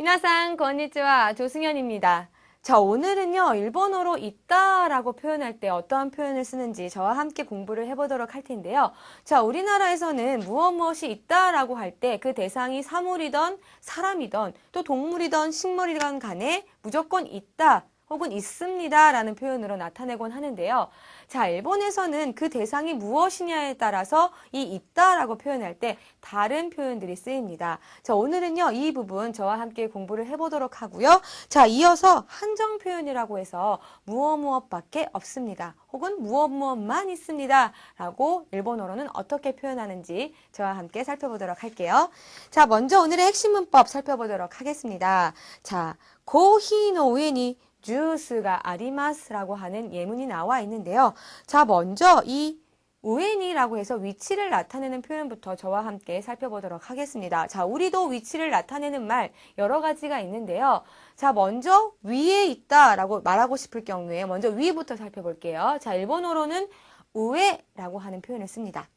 미나상 건니치와 조승현입니다. 자, 오늘은요, 일본어로 있다라고 표현할 때 어떠한 표현을 쓰는지 저와 함께 공부를 해 보도록 할 텐데요. 자, 우리나라에서는 무엇 무엇이 있다라고 할 때 그 대상이 사물이던 사람이던 또 동물이던 식물이던 간에 무조건 있다 혹은 있습니다 라는 표현으로 나타내곤 하는데요. 자, 일본에서는 그 대상이 무엇이냐에 따라서 이 있다 라고 표현할 때 다른 표현들이 쓰입니다. 자, 오늘은요, 이 부분 저와 함께 공부를 해보도록 하고요. 자, 이어서 한정 표현이라고 해서 무엇 무엇밖에 없습니다. 혹은 무엇 무엇만 있습니다. 라고 일본어로는 어떻게 표현하는지 저와 함께 살펴보도록 할게요. 자, 먼저 오늘의 핵심 문법 살펴보도록 하겠습니다. 자, 고히노 우에니 주스가 아리마스라고 하는 예문이 나와 있는데요. 자, 먼저 이 우엔이라고 해서 위치를 나타내는 표현부터 저와 함께 살펴보도록 하겠습니다. 자, 우리도 위치를 나타내는 말 여러 가지가 있는데요. 자, 먼저 위에 있다라고 말하고 싶을 경우에 먼저 위부터 살펴볼게요. 자, 일본어로는 우에라고 하는 표현을 씁니다.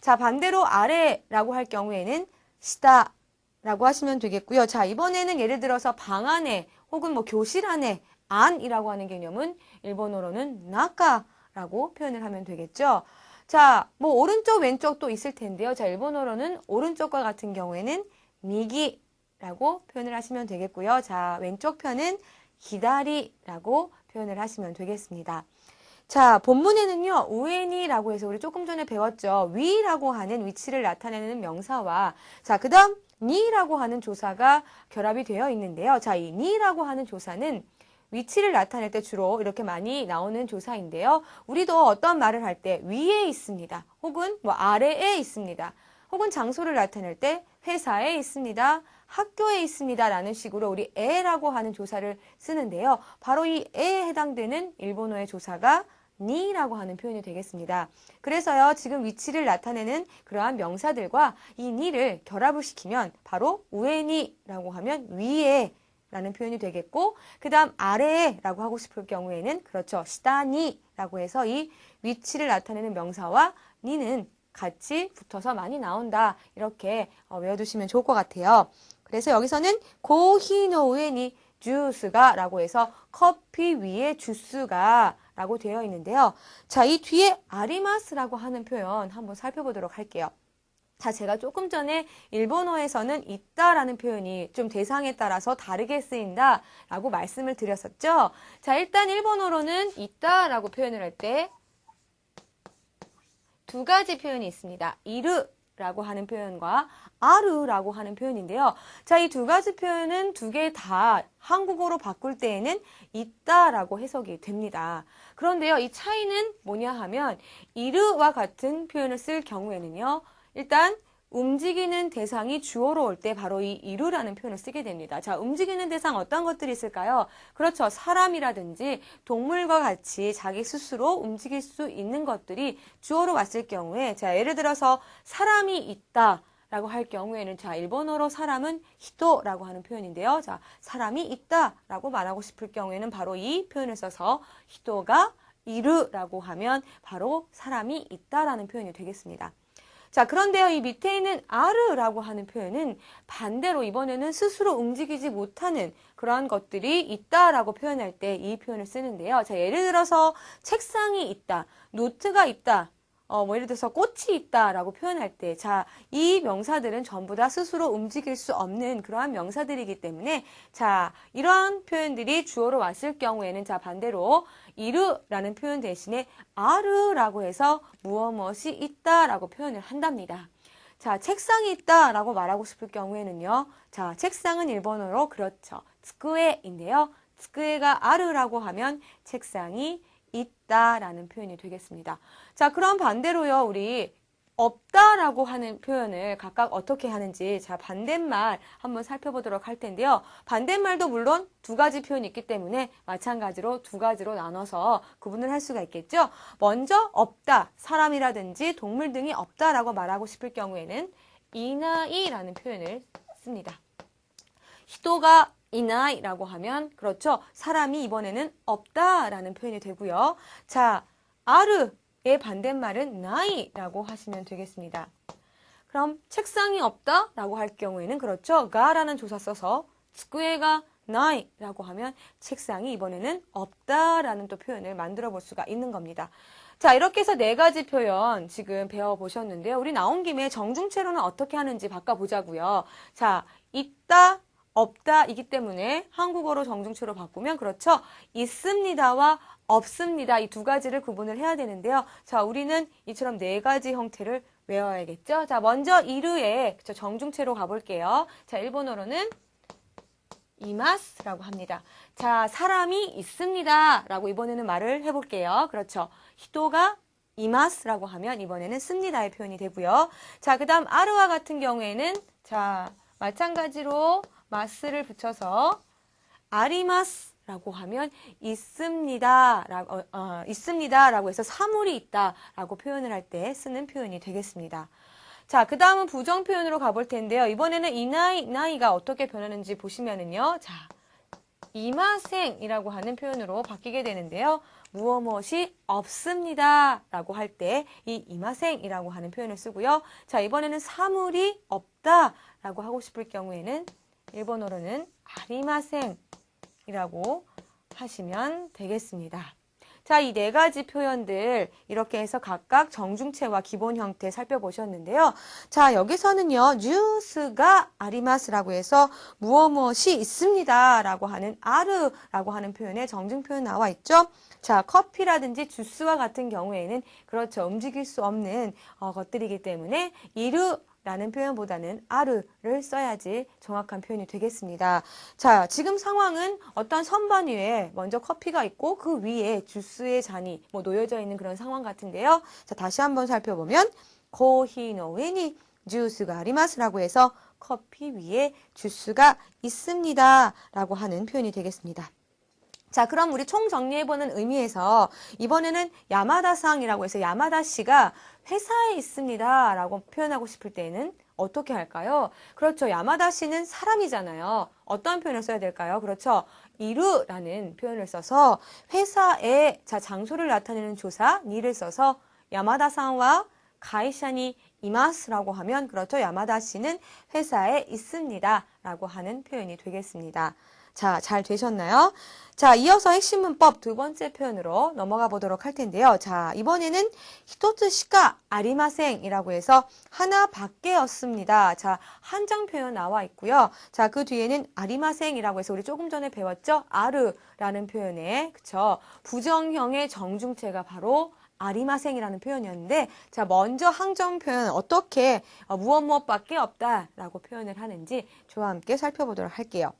자, 반대로 아래라고 할 경우에는 시다라고 하시면 되겠고요. 자, 이번에는 예를 들어서 방 안에 혹은 뭐 교실 안에 안이라고 하는 개념은 일본어로는 나카라고 표현을 하면 되겠죠. 자, 뭐 오른쪽 왼쪽도 있을 텐데요. 자, 일본어로는 오른쪽과 같은 경우에는 미기라고 표현을 하시면 되겠고요. 자, 왼쪽 편은 기다리라고 표현을 하시면 되겠습니다. 자, 본문에는요, 우엔이라고 해서 우리 조금 전에 배웠죠. 위라고 하는 위치를 나타내는 명사와, 자, 그 다음, 니라고 하는 조사가 결합이 되어 있는데요. 자, 이 니라고 하는 조사는 위치를 나타낼 때 주로 이렇게 많이 나오는 조사인데요. 우리도 어떤 말을 할 때 위에 있습니다. 혹은 뭐 아래에 있습니다. 혹은 장소를 나타낼 때 회사에 있습니다. 학교에 있습니다. 라는 식으로 우리 에라고 하는 조사를 쓰는데요. 바로 이 에에 해당되는 일본어의 조사가 니라고 하는 표현이 되겠습니다. 그래서요, 지금 위치를 나타내는 그러한 명사들과 이 니를 결합을 시키면 바로 우에니라고 하면 위에 라는 표현이 되겠고, 그 다음 아래에 라고 하고 싶을 경우에는 그렇죠. 시다니 라고 해서 이 위치를 나타내는 명사와 니는 같이 붙어서 많이 나온다. 이렇게 어, 외워두시면 좋을 것 같아요. 그래서 여기서는 고히노 우에니 주스가 라고 해서 커피 위에 주스가 라고 되어 있는데요. 자, 이 뒤에 아리마스라고 하는 표현 한번 살펴보도록 할게요. 자, 제가 조금 전에 일본어에서는 있다라는 표현이 좀 대상에 따라서 다르게 쓰인다 라고 말씀을 드렸었죠. 자, 일단 일본어로는 있다라고 표현을 할 때 두 가지 표현이 있습니다. 이르 라고 하는 표현과 아르라고 하는 표현인데요. 자, 이 두 가지 표현은 두 개 다 한국어로 바꿀 때에는 있다라고 해석이 됩니다. 그런데요, 이 차이는 뭐냐 하면 이르와 같은 표현을 쓸 경우에는요. 일단 움직이는 대상이 주어로 올 때 바로 이 이루라는 표현을 쓰게 됩니다. 자, 움직이는 대상 어떤 것들이 있을까요? 그렇죠. 사람이라든지 동물과 같이 자기 스스로 움직일 수 있는 것들이 주어로 왔을 경우에 자, 예를 들어서 사람이 있다. 라고 할 경우에는 자 일본어로 사람은 히토라고 하는 표현인데요. 자 사람이 있다라고 말하고 싶을 경우에는 바로 이 표현을 써서 히토가 이르라고 하면 바로 사람이 있다라는 표현이 되겠습니다. 자, 그런데요, 이 밑에 있는 아르라고 하는 표현은 반대로 이번에는 스스로 움직이지 못하는 그러한 것들이 있다라고 표현할 때 이 표현을 쓰는데요. 자, 예를 들어서 책상이 있다, 노트가 있다, 어, 뭐 예를 들어서 꽃이 있다라고 표현할 때, 자, 이 명사들은 전부 다 스스로 움직일 수 없는 그러한 명사들이기 때문에, 자, 이러한 표현들이 주어로 왔을 경우에는, 자, 반대로 이르라는 표현 대신에 아르라고 해서 무엇 무엇이 있다라고 표현을 한답니다. 자, 책상이 있다라고 말하고 싶을 경우에는요. 자, 책상은 일본어로 그렇죠. 스쿠에인데요. 스쿠에가 아르라고 하면 책상이 있다라는 표현이 되겠습니다. 자, 그럼 반대로요, 우리 없다라고 하는 표현을 각각 어떻게 하는지 자 반대말 한번 살펴보도록 할 텐데요. 반대말도 물론 두 가지 표현이 있기 때문에 마찬가지로 두 가지로 나눠서 구분을 할 수가 있겠죠. 먼저 없다, 사람이라든지 동물 등이 없다라고 말하고 싶을 경우에는 이나이라는 표현을 씁니다. 히토가 이나이라고 하면 그렇죠. 사람이 이번에는 없다라는 표현이 되고요. 자, 아르의 반대말은 나이라고 하시면 되겠습니다. 그럼 책상이 없다라고 할 경우에는 그렇죠. 가라는 조사 써서 机가 나이라고 하면 책상이 이번에는 없다라는 또 표현을 만들어 볼 수가 있는 겁니다. 자, 이렇게 해서 네 가지 표현 지금 배워보셨는데요. 우리 나온 김에 정중체로는 어떻게 하는지 바꿔보자고요. 자, 있다, 없다이기 때문에 한국어로 정중체로 바꾸면 그렇죠. 있습니다와 없습니다. 이 두 가지를 구분을 해야 되는데요. 자, 우리는 이처럼 네 가지 형태를 외워야겠죠. 자, 먼저 이르에 그쵸, 정중체로 가볼게요. 자, 일본어로는 이마스라고 합니다. 자, 사람이 있습니다. 라고 이번에는 말을 해볼게요. 그렇죠. 히토가 이마스라고 하면 이번에는 씁니다의 표현이 되고요. 자, 그 다음 아르와 같은 경우에는 자, 마찬가지로 마스를 붙여서 아리마스라고 하면 있습니다. 라고, 어, 어, 있습니다. 라고 해서 사물이 있다. 라고 표현을 할 때 쓰는 표현이 되겠습니다. 자, 그 다음은 부정 표현으로 가볼 텐데요. 이번에는 이 나이, 이 나이가 어떻게 변하는지 보시면은요. 자, 이마생이라고 하는 표현으로 바뀌게 되는데요. 무엇 무엇이 없습니다. 라고 할 때 이 이마생이라고 하는 표현을 쓰고요. 자, 이번에는 사물이 없다. 라고 하고 싶을 경우에는 일본어로는 아리마생이라고 하시면 되겠습니다. 자, 이 네 가지 표현들 이렇게 해서 각각 정중체와 기본 형태 살펴보셨는데요. 자, 여기서는요. 뉴스가 아리마스라고 해서 무엇 무엇이 있습니다라고 하는 아르라고 하는 표현에 정중 표현 나와 있죠. 자, 커피라든지 주스와 같은 경우에는 그렇죠. 움직일 수 없는 어, 것들이기 때문에 이르 라는 표현보다는 아르를 써야지 정확한 표현이 되겠습니다. 자, 지금 상황은 어떤 선반 위에 먼저 커피가 있고 그 위에 주스의 잔이 뭐 놓여져 있는 그런 상황 같은데요. 자, 다시 한번 살펴보면 코히노 웨니 주스가 아리마스라고 해서 커피 위에 주스가 있습니다. 라고 하는 표현이 되겠습니다. 자, 그럼 우리 총 정리해보는 의미에서 이번에는 야마다상이라고 해서 야마다 씨가 회사에 있습니다. 라고 표현하고 싶을 때는 어떻게 할까요? 그렇죠. 야마다 씨는 사람이잖아요. 어떤 표현을 써야 될까요? 그렇죠. 이루라는 표현을 써서 회사에 자 장소를 나타내는 조사 니를 써서 야마다상과 가이샤니 이마스라고 하면 그렇죠. 야마다 씨는 회사에 있습니다. 라고 하는 표현이 되겠습니다. 자, 잘 되셨나요? 자, 이어서 핵심 문법 두 번째 표현으로 넘어가 보도록 할 텐데요. 자, 이번에는 히토츠 시가 아리마생이라고 해서 하나 밖에였습니다. 자, 한정 표현 나와 있고요. 자, 그 뒤에는 아리마생이라고 해서 우리 조금 전에 배웠죠? 아르라는 표현에 그쵸? 부정형의 정중체가 바로 아리마생이라는 표현이었는데 자 먼저 항정 표현 어떻게 어, 무엇 무엇밖에 없다라고 표현을 하는지 저와 함께 살펴보도록 할게요.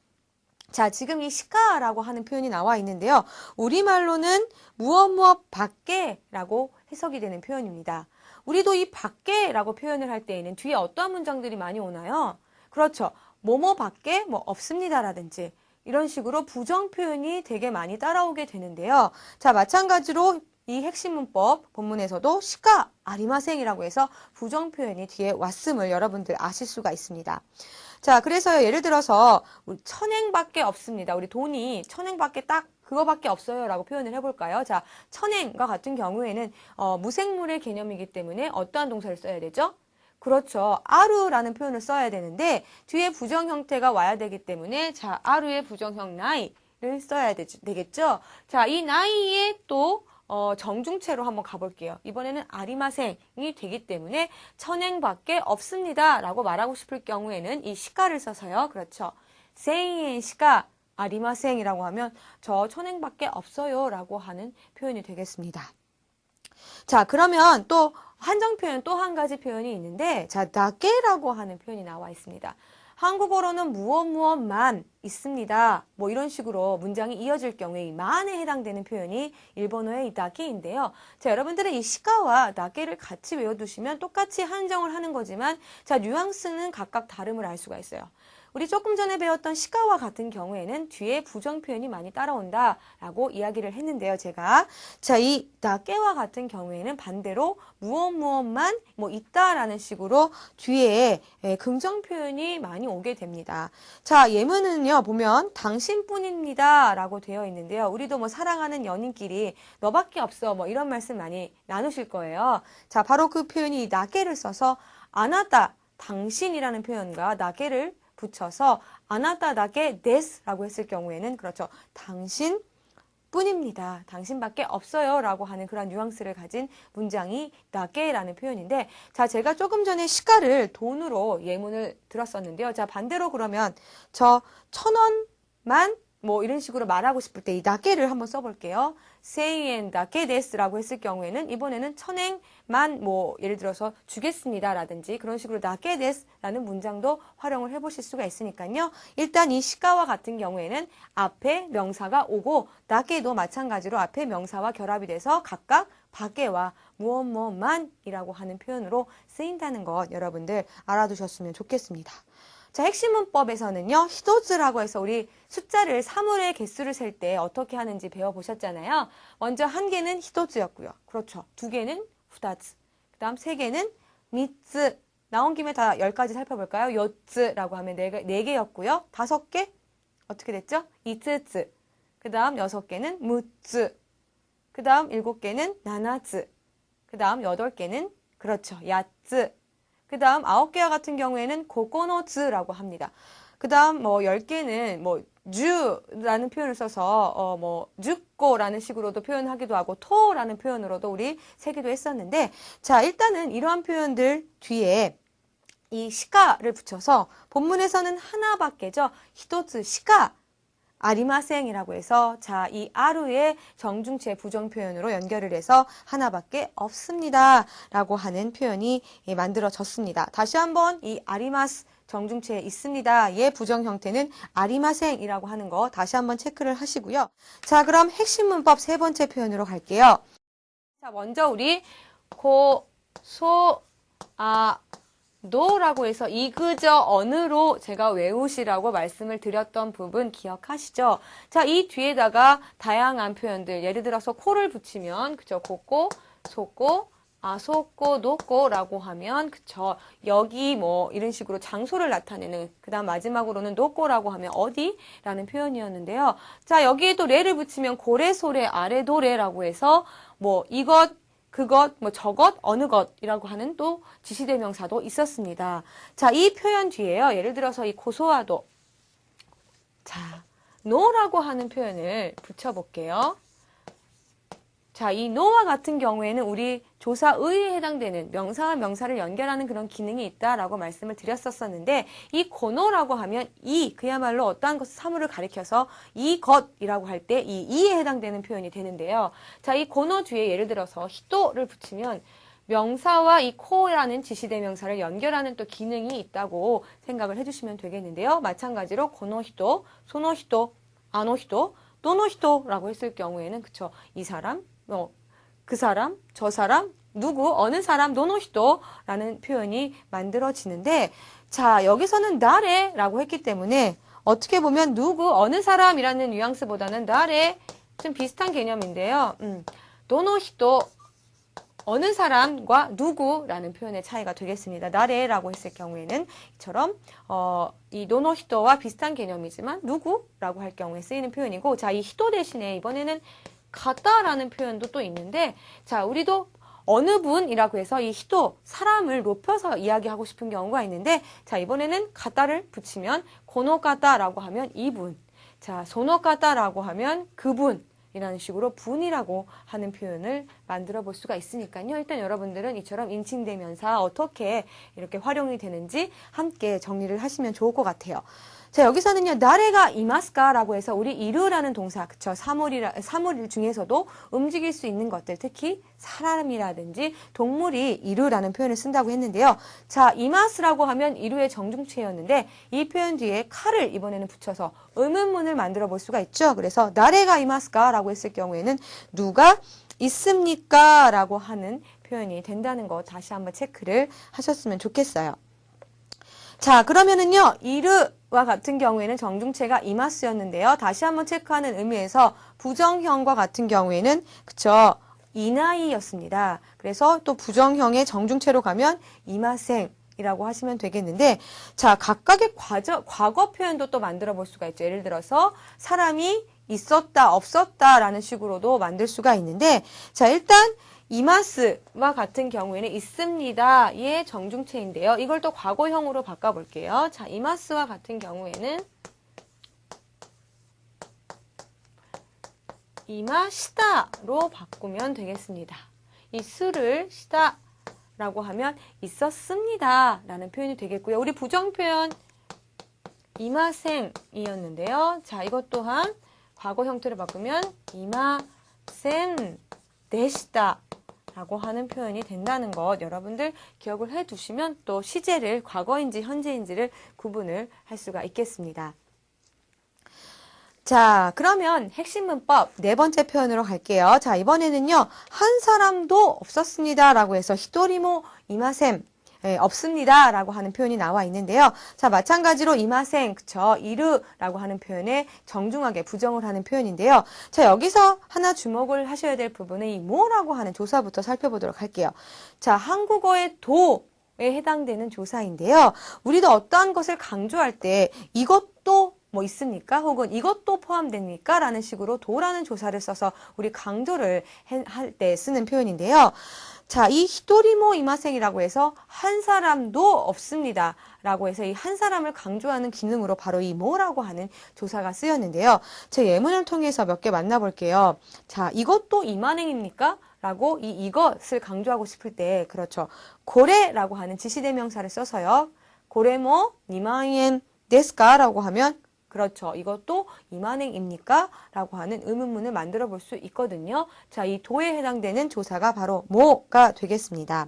자, 지금 이 시카라고 하는 표현이 나와 있는데요. 우리말로는 무엇 무엇 밖에라고 해석이 되는 표현입니다. 우리도 이 밖에라고 표현을 할 때에는 뒤에 어떠한 문장들이 많이 오나요? 그렇죠. 뭐뭐 밖에 뭐 없습니다라든지 이런 식으로 부정 표현이 되게 많이 따라오게 되는데요. 자, 마찬가지로 이 핵심 문법 본문에서도 시가 아리마생이라고 해서 부정 표현이 뒤에 왔음을 여러분들 아실 수가 있습니다. 자, 그래서 예를 들어서 우리 천행밖에 없습니다. 우리 돈이 천행밖에 딱 그거밖에 없어요라고 표현을 해볼까요? 자, 천행과 같은 경우에는 어, 무생물의 개념이기 때문에 어떠한 동사를 써야 되죠? 그렇죠. 아루라는 표현을 써야 되는데 뒤에 부정 형태가 와야 되기 때문에 자, 아루의 부정형 나이를 써야 되, 겠죠 자, 이 나이에 또 어, 정중체로 한번 가볼게요. 이번에는 아리마생이 되기 때문에 천행밖에 없습니다. 라고 말하고 싶을 경우에는 이 시가를 써서요. 그렇죠. 세이엔 시가 아리마생이라고 하면 저 천행밖에 없어요. 라고 하는 표현이 되겠습니다. 자, 그러면 또 한정 표현 또 한 가지 표현이 있는데 자, 나게라고 하는 표현이 나와 있습니다. 한국어로는 무엇 무엇만 있습니다. 뭐 이런 식으로 문장이 이어질 경우에 이 만에 해당되는 표현이 일본어의 이 다케인데요. 자, 여러분들은 이 시가와 나게를 같이 외워두시면 똑같이 한정을 하는 거지만 자, 뉘앙스는 각각 다름을 알 수가 있어요. 우리 조금 전에 배웠던 시가와 같은 경우에는 뒤에 부정 표현이 많이 따라온다라고 이야기를 했는데요, 제가. 자, 이 나깨와 같은 경우에는 반대로 무엇 무엇만 뭐 있다라는 식으로 뒤에 예, 긍정 표현이 많이 오게 됩니다. 자, 예문은요, 보면 당신뿐입니다라고 되어 있는데요. 우리도 뭐 사랑하는 연인끼리 너밖에 없어 뭐 이런 말씀 많이 나누실 거예요. 자, 바로 그 표현이 나깨를 써서 아나다 당신이라는 표현과 나게를 붙여서 아나타다게 데스라고 했을 경우에는 그렇죠. 당신 뿐입니다. 당신밖에 없어요. 라고 하는 그런 뉘앙스를 가진 문장이 나게라는 표현인데, 자, 제가 조금 전에 시가를 돈으로 예문을 들었었는데요. 자, 반대로 그러면 저 천 원만 뭐 이런 식으로 말하고 싶을 때 이 나게를 한번 써볼게요. 세이엔 나게 데스라고 했을 경우에는 이번에는 천행만 뭐 예를 들어서 주겠습니다라든지 그런 식으로 나게 데스라는 문장도 활용을 해보실 수가 있으니까요. 일단 이 시가와 같은 경우에는 앞에 명사가 오고 나게도 마찬가지로 앞에 명사와 결합이 돼서 각각 밖에와 무엇 무엇만이라고 하는 표현으로 쓰인다는 것 여러분들 알아두셨으면 좋겠습니다. 자, 핵심 문법에서는요, 히도즈라고 해서 우리 숫자를 사물의 개수를 셀 때 어떻게 하는지 배워보셨잖아요. 먼저 한 개는 히도즈였고요. 그렇죠. 두 개는 후다즈. 그 다음 세 개는 미츠. 나온 김에 다 열까지 살펴볼까요? 요츠라고 하면 네, 개- 네 개였고요. 다섯 개? 어떻게 됐죠? 이츠츠. 그 다음 여섯 개는 무츠. 그 다음 일곱 개는 나나츠. 그 다음 여덟 개는 그렇죠. 야츠. 그 다음 아홉 개와 같은 경우에는 고코노츠라고 합니다. 그 다음 뭐 열 개는 뭐 주라는 표현을 써서 어 뭐 죽고라는 식으로도 표현하기도 하고 토라는 표현으로도 우리 세기도 했었는데 자 일단은 이러한 표현들 뒤에 이 시가를 붙여서 본문에서는 하나밖에죠. 히토츠 시가 아리마생이라고 해서 자, 이 아루의 정중체 부정 표현으로 연결을 해서 하나밖에 없습니다 라고 하는 표현이 예, 만들어졌습니다. 다시 한번 이 아리마스 정중체에 있습니다. 의 부정 형태는 아리마생이라고 하는 거 다시 한번 체크를 하시고요. 자, 그럼 핵심 문법 세 번째 표현으로 갈게요. 자, 먼저 우리 고, 소, 아, 노라고 해서 이 그저 어느로 제가 외우시라고 말씀을 드렸던 부분 기억하시죠? 자, 이 뒤에다가 다양한 표현들, 예를 들어서 코를 붙이면, 그쵸, 고꼬, 소꼬, 아, 소꼬, 노꼬라고 하면, 그쵸, 여기 뭐, 이런 식으로 장소를 나타내는, 그 다음 마지막으로는 노꼬라고 하면 어디? 라는 표현이었는데요. 자, 여기에 또 레를 붙이면 고래소래, 아래도래라고 해서, 뭐, 이것, 그것, 뭐 저것, 어느 것이라고 하는 또 지시대명사도 있었습니다. 자, 이 표현 뒤에요. 예를 들어서 이 고소화도. 자, no라고 하는 표현을 붙여볼게요. 자, 이 no와 같은 경우에는 우리 조사의에 해당되는 명사와 명사를 연결하는 그런 기능이 있다라고 말씀을 드렸었었는데 이 고노라고 하면 이 그야말로 어떠한 것 사물을 가리켜서 이것이라고 할 때 이 이에 해당되는 표현이 되는데요. 자, 이 고노 뒤에 예를 들어서 히토를 붙이면 명사와 이 코라는 지시대명사를 연결하는 또 기능이 있다고 생각을 해주시면 되겠는데요. 마찬가지로 고노히토, 소노히토, 아노히토, 노노히토라고 했을 경우에는 그쵸 이 사람, 뭐 그 사람, 저 사람, 누구, 어느 사람, 노노히토라는 표현이 만들어지는데, 자, 여기서는 나래 라고 했기 때문에, 어떻게 보면 누구, 어느 사람이라는 뉘앙스보다는 나래, 좀 비슷한 개념인데요. 음, 노노히토, 어느 사람과 누구라는 표현의 차이가 되겠습니다. 나래라고 했을 경우에는 이처럼 어, 이 노노히토와 비슷한 개념이지만 누구라고 할 경우에 쓰이는 표현이고 자, 이 히토 대신에 이번에는 가다라는 표현도 또 있는데 자, 우리도 어느 분이라고 해서 이 히토 사람을 높여서 이야기하고 싶은 경우가 있는데 자, 이번에는 가다를 붙이면 고노가다라고 하면 이분. 자, 소노가다라고 하면 그분. 이라는 식으로 분이라고 하는 표현을 만들어 볼 수가 있으니까요. 일단 여러분들은 이처럼 인칭대명사 어떻게 이렇게 활용이 되는지 함께 정리를 하시면 좋을 것 같아요. 자, 여기서는요, 나래가 이마스카라고 해서 우리 이르라는 동사, 그쵸. 사물이라, 사물 중에서도 움직일 수 있는 것들, 특히 사람이라든지 동물이 이르라는 표현을 쓴다고 했는데요. 자, 이마스라고 하면 이르의 정중체였는데 이 표현 뒤에 칼을 이번에는 붙여서 의문문을 만들어 볼 수가 있죠. 그래서 나래가 이마스카라고 했을 경우에는 누가 있습니까? 라고 하는 표현이 된다는 거 다시 한번 체크를 하셨으면 좋겠어요. 자, 그러면은요, 이르와 같은 경우에는 정중체가 이마스였는데요. 다시 한번 체크하는 의미에서 부정형과 같은 경우에는, 그쵸, 이나이였습니다. 그래서 또 부정형의 정중체로 가면 이마생. 이라고 하시면 되겠는데, 자, 각각의 과저, 과거 표현도 또 만들어 볼 수가 있죠. 예를 들어서, 사람이 있었다, 없었다 라는 식으로도 만들 수가 있는데, 자, 일단, 이마스와 같은 경우에는 있습니다의 정중체인데요. 이걸 또 과거형으로 바꿔볼게요. 자, 이마스와 같은 경우에는 이마시다로 바꾸면 되겠습니다. 이 스를 시다 라고 하면 있었습니다 라는 표현이 되겠고요. 우리 부정표현 이마생이었는데요. 자, 이것 또한 과거 형태를 바꾸면 이마센 데시다 라고 하는 표현이 된다는 것 여러분들 기억을 해 두시면 또 시제를 과거인지 현재인지를 구분을 할 수가 있겠습니다. 자, 그러면 핵심 문법 네 번째 표현으로 갈게요. 자, 이번에는요, 한 사람도 없었습니다. 라고 해서 히토리모 이마셈. 예, 없습니다. 라고 하는 표현이 나와 있는데요. 자, 마찬가지로 이마생, 그쵸. 이르라고 하는 표현에 정중하게 부정을 하는 표현인데요. 자, 여기서 하나 주목을 하셔야 될 부분은 이 뭐라고 하는 조사부터 살펴보도록 할게요. 자, 한국어의 도, 에 해당되는 조사인데요. 우리도 어떠한 것을 강조할 때 이것도 뭐 있습니까? 혹은 이것도 포함됩니까? 라는 식으로 도라는 조사를 써서 우리 강조를 할 때 쓰는 표현인데요. 자, 이 히토리모 이마생이라고 해서 한 사람도 없습니다. 라고 해서 이 한 사람을 강조하는 기능으로 바로 이 뭐라고 하는 조사가 쓰였는데요. 제 예문을 통해서 몇 개 만나볼게요. 자, 이것도 이만행입니까? 라고 이 이것을 강조하고 싶을 때 그렇죠. 고래라고 하는 지시대명사를 써서요. 고래모 니마엔 데스까? 라고 하면 그렇죠. 이것도 이만행입니까? 라고 하는 의문문을 만들어 볼 수 있거든요. 자, 이 도에 해당되는 조사가 바로 뭐가 되겠습니다.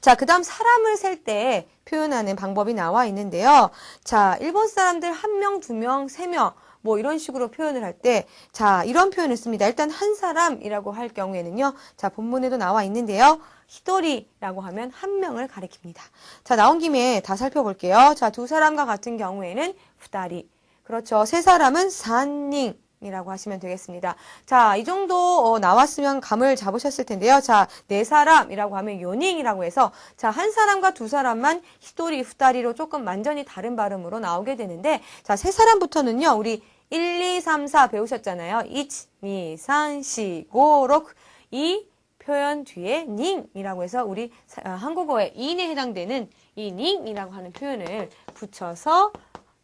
자, 그 다음 사람을 셀 때 표현하는 방법이 나와 있는데요. 자, 일본 사람들 한 명, 두 명, 세 명, 뭐 이런 식으로 표현을 할 때, 자, 이런 표현을 씁니다. 일단 한 사람이라고 할 경우에는요. 자, 본문에도 나와 있는데요. 히토리라고 하면 한 명을 가리킵니다. 자, 나온 김에 다 살펴볼게요. 자, 두 사람과 같은 경우에는 후다리. 그렇죠. 세 사람은 산닝. 이라고 하시면 되겠습니다. 자, 이 정도 어, 나왔으면 감을 잡으셨을 텐데요. 자, 네 사람이라고 하면 요닝이라고 해서 자, 한 사람과 두 사람만 히토리, 후다리로 조금 완전히 다른 발음으로 나오게 되는데 자, 세 사람부터는요. 우리 1, 2, 3, 4 배우셨잖아요. 1, 2, 3, 4, 5, 6. 이 표현 뒤에 닝이라고 해서 우리 사- 아, 한국어의 인에 해당되는 이 닝이라고 하는 표현을 붙여서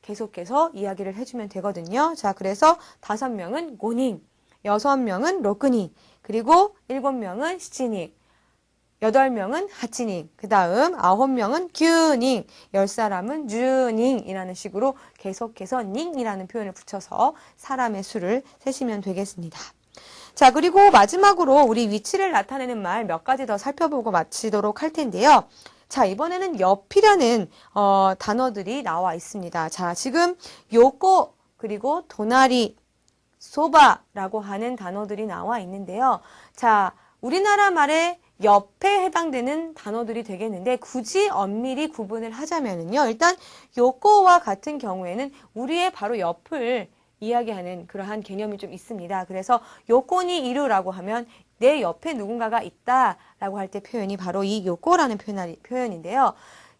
계속해서 이야기를 해주면 되거든요. 자, 그래서 다섯 명은 고닝, 여섯 명은 로크닝, 그리고 일곱 명은 시치닝, 여덟 명은 하치닝, 그 다음 아홉 명은 규닝, 열 사람은 주닝이라는 식으로 계속해서 닝이라는 표현을 붙여서 사람의 수를 세시면 되겠습니다. 자, 그리고 마지막으로 우리 위치를 나타내는 말 몇 가지 더 살펴보고 마치도록 할 텐데요. 자, 이번에는 옆이라는 어, 단어들이 나와 있습니다. 자, 지금 요코 그리고 도나리, 소바라고 하는 단어들이 나와 있는데요. 자, 우리나라 말에 옆에 해당되는 단어들이 되겠는데 굳이 엄밀히 구분을 하자면은요. 일단 요코와 같은 경우에는 우리의 바로 옆을 이야기하는 그러한 개념이 좀 있습니다. 그래서 요코니 이루라고 하면 내 옆에 누군가가 있다 라고 할 때 표현이 바로 이 요코라는 표현, 표현인데요.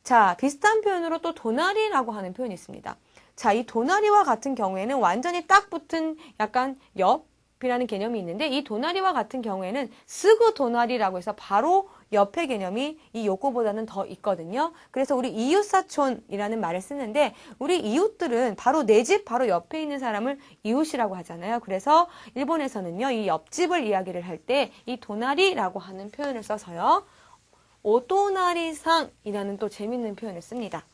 자, 비슷한 표현으로 또 도나리라고 하는 표현이 있습니다. 자, 이 도나리와 같은 경우에는 완전히 딱 붙은 약간 옆 이라는 개념이 있는데 이 도나리와 같은 경우에는 쓰고 도나리라고 해서 바로 옆의 개념이 이 요코보다는 더 있거든요. 그래서 우리 이웃사촌이라는 말을 쓰는데 우리 이웃들은 바로 내 집 바로 옆에 있는 사람을 이웃이라고 하잖아요. 그래서 일본에서는요. 이 옆집을 이야기를 할 때 이 도나리라고 하는 표현을 써서요. 오도나리상이라는 또 재밌는 표현을 씁니다.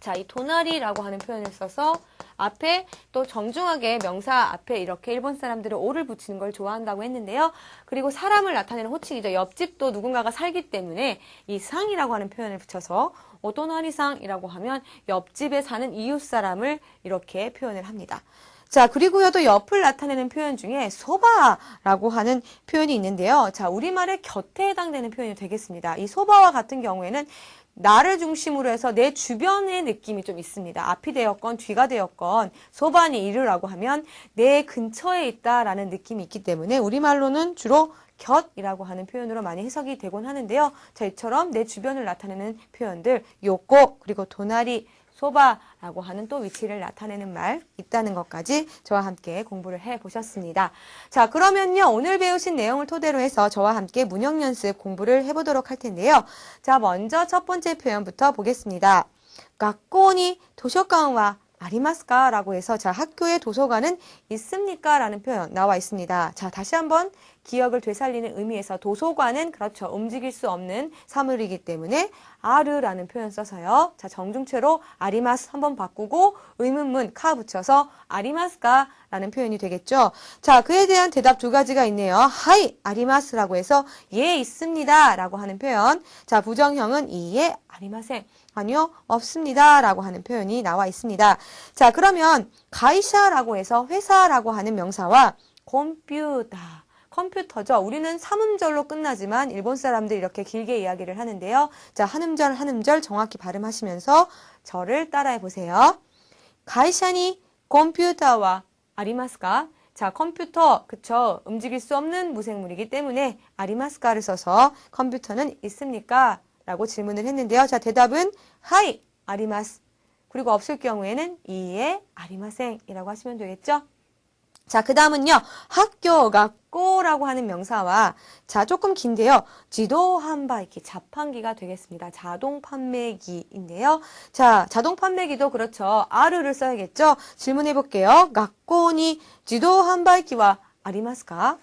자, 이 도나리라고 하는 표현을 써서 앞에 또 정중하게 명사 앞에 이렇게 일본 사람들은 오를 붙이는 걸 좋아한다고 했는데요. 그리고 사람을 나타내는 호칭이죠. 옆집도 누군가가 살기 때문에 이 상이라고 하는 표현을 붙여서 오도나리상이라고 하면 옆집에 사는 이웃 사람을 이렇게 표현을 합니다. 자, 그리고요, 또 옆을 나타내는 표현 중에 소바라고 하는 표현이 있는데요. 자, 우리말의 곁에 해당되는 표현이 되겠습니다. 이 소바와 같은 경우에는 나를 중심으로 해서 내 주변의 느낌이 좀 있습니다. 앞이 되었건 뒤가 되었건 한번 소반이 이르라고 하면 내 근처에 있다라는 느낌이 있기 때문에 우리말로는 주로 곁이라고 하는 표현으로 많이 해석이 되곤 하는데요. 자, 이처럼 내 주변을 나타내는 표현들, 요고, 그리고 도나리, 소바라고 하는 또 위치를 나타내는 말 있다는 것까지 저와 함께 공부를 해 보셨습니다. 자, 그러면요. 오늘 배우신 내용을 토대로 해서 저와 함께 문형 연습 공부를 해 보도록 할 텐데요. 자, 먼저 첫 번째 표현부터 보겠습니다. 가꼬니 도쇼가와 아리마스까? 라고 해서 자, 학교의 도서관은 있습니까? 라는 표현 나와 있습니다. 자, 다시 한번 기억을 되살리는 의미에서 도서관은 그렇죠. 움직일 수 없는 사물이기 때문에 아르라는 표현 써서요. 자, 정중체로 아리마스 한번 바꾸고 의문문 카 붙여서 아리마스까? 라는 표현이 되겠죠. 자, 그에 대한 대답 두 가지가 있네요. 하이 아리마스라고 해서 예 있습니다 라고 하는 표현. 자, 부정형은 이예 아리마생. 아니요, 없습니다. 라고 하는 표현이 나와 있습니다. 자, 그러면 가이샤라고 해서 회사라고 하는 명사와 컴퓨터. 컴퓨터죠. 우리는 삼음절로 끝나지만 일본 사람들이 이렇게 길게 이야기를 하는데요. 자, 한 음절 한 음절 정확히 발음하시면서 저를 따라해 보세요. 가이샤니 컴퓨터와 아리마스까? 자, 컴퓨터, 그쵸. 움직일 수 없는 무생물이기 때문에 아리마스까를 써서 컴퓨터는 있습니까? 라고 질문을 했는데요. 자, 대답은 하이, 아리마스. 그리고 없을 경우에는 이에 아리마생이라고 하시면 되겠죠? 자, 그 다음은요. 학교, 가고라고 하는 명사와 자, 조금 긴데요. 지도 한바이기, 자판기가 되겠습니다. 자동 판매기인데요. 자, 자동 판매기도 그렇죠. 아르를 써야겠죠. 질문해 볼게요. 가고니 지도 한바이기와 아리마스까?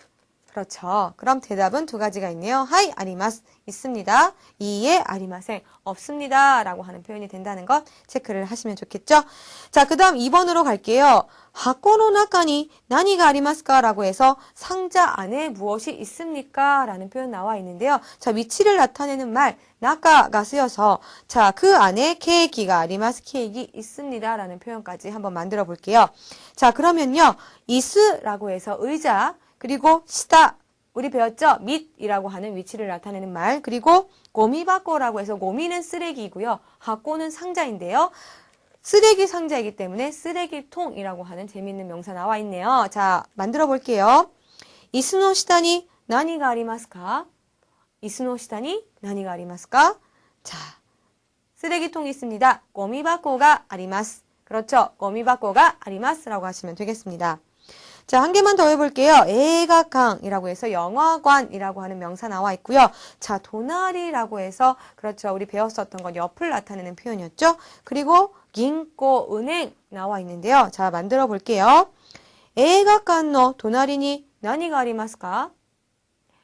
그렇죠. 그럼 대답은 두 가지가 있네요. 하이 아리마스 있습니다. 이에 아리마생 없습니다라고 하는 표현이 된다는 것 체크를 하시면 좋겠죠. 자, 그다음 2번으로 갈게요. 하코노 나카니 나니가 아리마스까? 라고 해서 상자 안에 무엇이 있습니까? 라는 표현 나와 있는데요. 자, 위치를 나타내는 말 나카가 쓰여서 자, 그 안에 케이키가 아리마스 케이크 있습니다. 라는 표현까지 한번 만들어 볼게요. 자, 그러면요. 이스라고 해서 의자 그리고 시다 우리 배웠죠? 밑이라고 하는 위치를 나타내는 말 그리고 고미바코라고 해서 고미는 쓰레기이고요. 하코는 상자인데요. 쓰레기 상자이기 때문에 쓰레기통이라고 하는 재미있는 명사 나와 있네요. 자, 만들어 볼게요. 이스노 시다니 나니가 아리마스까? 이스노 시다니 나니가 아리마스까? 자, 쓰레기통이 있습니다. 고미바코가 아리마스. 그렇죠. 고미바코가 아리마스라고 하시면 되겠습니다. 자, 한 개만 더 해볼게요. 애가강이라고 해서 영화관이라고 하는 명사 나와 있고요. 자, 도나리라고 해서 그렇죠. 우리 배웠었던 건 옆을 나타내는 표현이었죠. 그리고 銀行, 은행 나와 있는데요. 자, 만들어 볼게요. 애가간의 도나리니 나니가 아리마스까?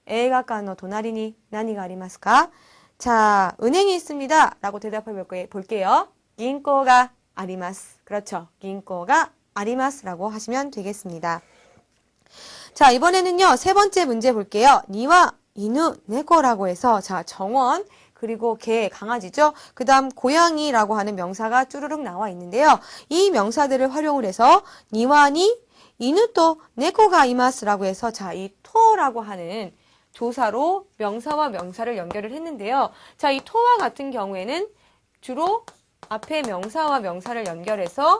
애가간의 도나리니 나니가 아리마스까? 자, 은행이 있습니다. 라고 대답해 볼게요.銀行가 아리마스. 그렇죠.銀行가 아리마스라고 하시면 되겠습니다. 자, 이번에는요, 세 번째 문제 볼게요. 니와 이누, 네코라고 해서, 자, 정원, 그리고 개, 강아지죠. 그 다음, 고양이라고 하는 명사가 쭈르륵 나와 있는데요. 이 명사들을 활용을 해서, 니와니, 이누또, 네코가 이마스라고 해서, 자, 이 토라고 하는 조사로 명사와 명사를 연결을 했는데요. 자, 이 토와 같은 경우에는 주로 앞에 명사와 명사를 연결해서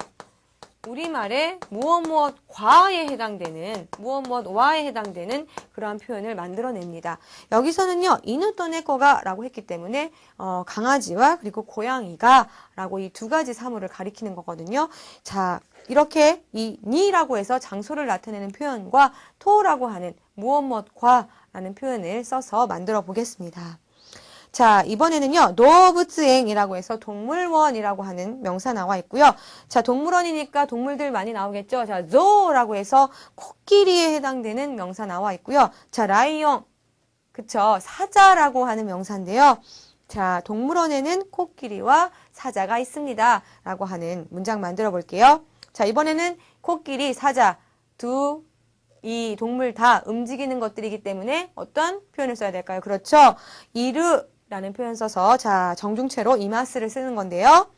우리말의 무엇 무엇 과에 해당되는 무엇 무엇 와에 해당되는 그러한 표현을 만들어냅니다. 여기서는요 이누 또네 거가 라고 했기 때문에 어, 강아지와 그리고 고양이가 라고 이 두 가지 사물을 가리키는 거거든요. 자 이렇게 이 니라고 해서 장소를 나타내는 표현과 토라고 하는 무엇 무엇 과라는 표현을 써서 만들어 보겠습니다. 자, 이번에는요, 노부츠행이라고 해서 동물원이라고 하는 명사 나와 있고요. 자, 동물원이니까 동물들 많이 나오겠죠. 자, 조라고 해서 코끼리에 해당되는 명사 나와 있고요. 자, 라이옹. 그쵸. 사자라고 하는 명사인데요. 자, 동물원에는 코끼리와 사자가 있습니다. 라고 하는 문장 만들어 볼게요. 자, 이번에는 코끼리, 사자, 두, 이 동물 다 움직이는 것들이기 때문에 어떤 표현을 써야 될까요? 그렇죠. 이르, 라는 표현 써서 자 정중체로 이마스를 쓰는 건데요.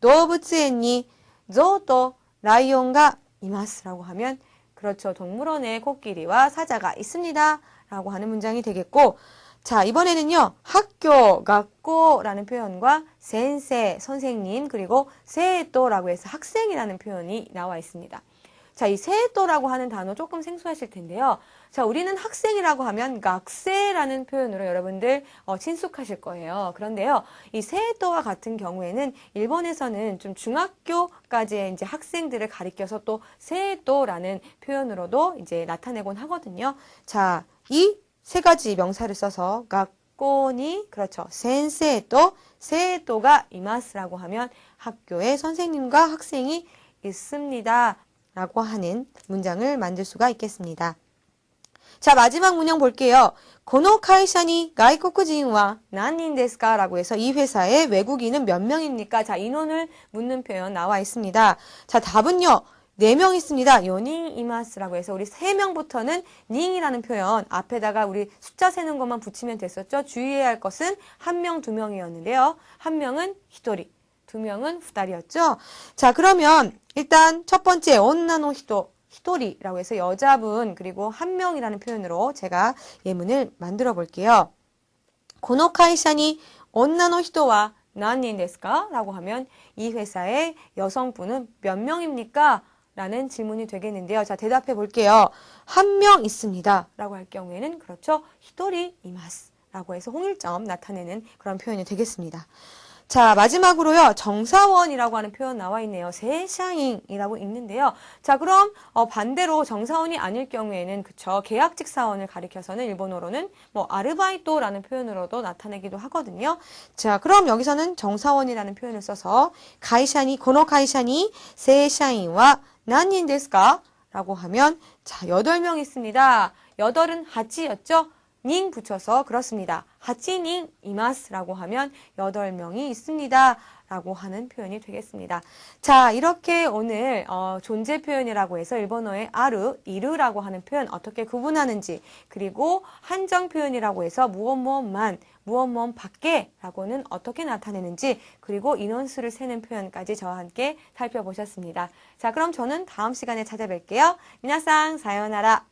도부츠엔니 조또 라이온가 이마스라고 하면 그렇죠. 동물원에 코끼리와 사자가 있습니다. 라고 하는 문장이 되겠고 자 이번에는요. 학교,学校라는 표현과 센세, 선생님 그리고 세또라고 해서 학생이라는 표현이 나와 있습니다. 자, 이 세또라고 하는 단어 조금 생소하실 텐데요. 자, 우리는 학생이라고 하면 학세라는 표현으로 여러분들 어, 친숙하실 거예요. 그런데요, 이 세또와 같은 경우에는 일본에서는 좀 중학교까지의 이제 학생들을 가리켜서 또 세또라는 표현으로도 이제 나타내곤 하거든요. 자, 이 세 가지 명사를 써서 학교니 그렇죠. 센세또 세또가 이마스라고 하면 학교에 선생님과 학생이 있습니다. 라고 하는 문장을 만들 수가 있겠습니다. 자, 마지막 문형 볼게요. 고노 카이샤니 가이코쿠진와 난인데스까? 라고 해서 이 회사의 외국인은 몇 명입니까? 자, 인원을 묻는 표현 나와 있습니다. 자, 답은요. 4명 있습니다. 요닝 이마스라고 해서 우리 3명부터는 닝이라는 표현 앞에다가 우리 숫자 세는 것만 붙이면 됐었죠. 주의해야 할 것은 1명, 2명이었는데요. 1명은 히토리, 2명은 후다리였죠. 자 그러면 일단 첫 번째 온나노 히토 히토리라고 해서 여자분 그리고 한 명이라는 표현으로 제가 예문을 만들어 볼게요. この会社に女の人は何人ですか? 라고 하면 이 회사의 여성분은 몇 명입니까? 라는 질문이 되겠는데요. 자, 대답해 볼게요. 한 명 있습니다. 라고 할 경우에는 그렇죠. 히토리 이마스. 라고 해서 홍일점 나타내는 그런 표현이 되겠습니다. 자, 마지막으로요. 정사원이라고 하는 표현 나와 있네요. 세샤잉이라고 있는데요. 자, 그럼 어, 반대로 정사원이 아닐 경우에는 그쵸. 계약직 사원을 가리켜서는 일본어로는 뭐 아르바이토라는 표현으로도 나타내기도 하거든요. 자, 그럼 여기서는 정사원이라는 표현을 써서 가이샤니 고노 가이샤니 세샤잉와 난인 데스까? 라고 하면 자, 8명 있습니다. 8은 하치였죠? 닝 붙여서 그렇습니다. 하치닝 이마스라고 하면 8명이 있습니다. 라고 하는 표현이 되겠습니다. 자, 이렇게 오늘 어, 존재 표현이라고 해서 일본어의 아르, 이르라고 하는 표현 어떻게 구분하는지 그리고 한정 표현이라고 해서 무엇 무엇만 무엇 무엇 밖에 라고는 어떻게 나타내는지 그리고 인원수를 세는 표현까지 저와 함께 살펴보셨습니다. 자, 그럼 저는 다음 시간에 찾아뵐게요. 미나상 사요나라.